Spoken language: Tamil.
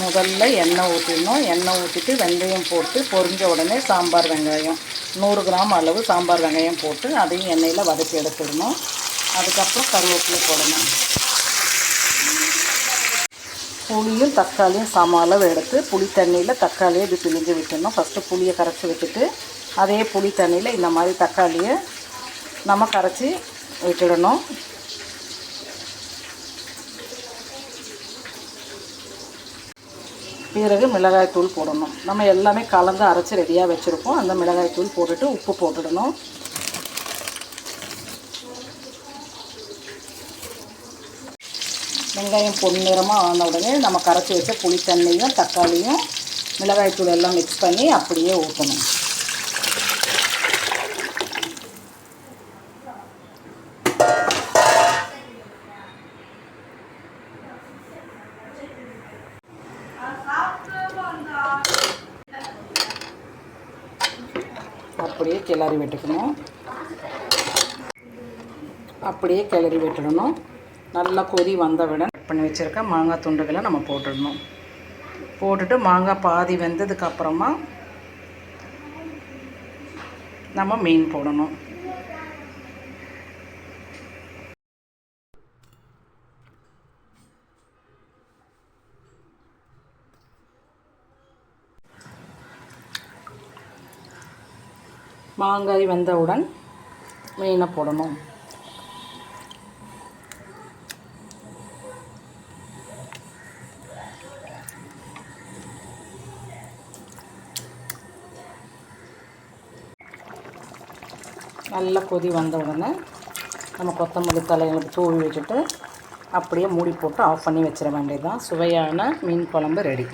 முதல்ல எண்ணெய் ஊற்றிடணும். எண்ணெய் ஊற்றிட்டு வெந்தயம் போட்டு பொரிஞ்ச உடனே சாம்பார் வெங்காயம். நூறு கிராம் அளவு சாம்பார் வெங்காயம் போட்டு அதையும் எண்ணெயில் வதக்கி எடுத்துடணும். அதுக்கப்புறம் கருவேப்பிலை போடணும். புளியும் தக்காளியும் சம அளவு எடுத்து புளி தண்ணியில் தக்காளியை இது பிழிஞ்சு விட்டுடணும். ஃபஸ்ட்டு புளியை கரைச்சி விட்டுட்டு அதே புளி தண்ணியில் இந்த மாதிரி தக்காளியை நம்ம கரைச்சி விட்டுடணும். பிறகு மிளகாய்த்தூள் போடணும். நம்ம எல்லாமே கலந்து அரைச்சி ரெடியாக வச்சுருப்போம் அந்த மிளகாய் தூள் போட்டுட்டு உப்பு போட்டுடணும். வெங்காயம் பொன்னிறமாக ஆன உடனே நம்ம கரைச்சி வச்ச புளித்தண்ணியும் தக்காளியும் மிளகாய் தூள் எல்லாம் மிக்ஸ் பண்ணி அப்படியே ஊற்றணும். அப்படியே கிளறி விட்டுக்கணும். அப்படியே கிளறி விட்டுடணும். நல்லா கொதி வந்தவுடன் கட் பண்ணி வச்சுருக்க மாங்காய் துண்டுகளை நம்ம போட்டுடணும். போட்டுட்டு மாங்காய் பாதி வெந்ததுக்கப்புறமா நம்ம மீன் போடணும். மாங்காய் வெந்தவுடன் மீனை போடணும். நல்லா கொதி வந்த உடனே நம்ம கொத்தமல்லி தலைகளை தூவி வச்சுட்டு அப்படியே மூடி போட்டு ஆஃப் பண்ணி வச்சிட வேண்டியதுதான். சுவையான மீன் குழம்பு ரெடி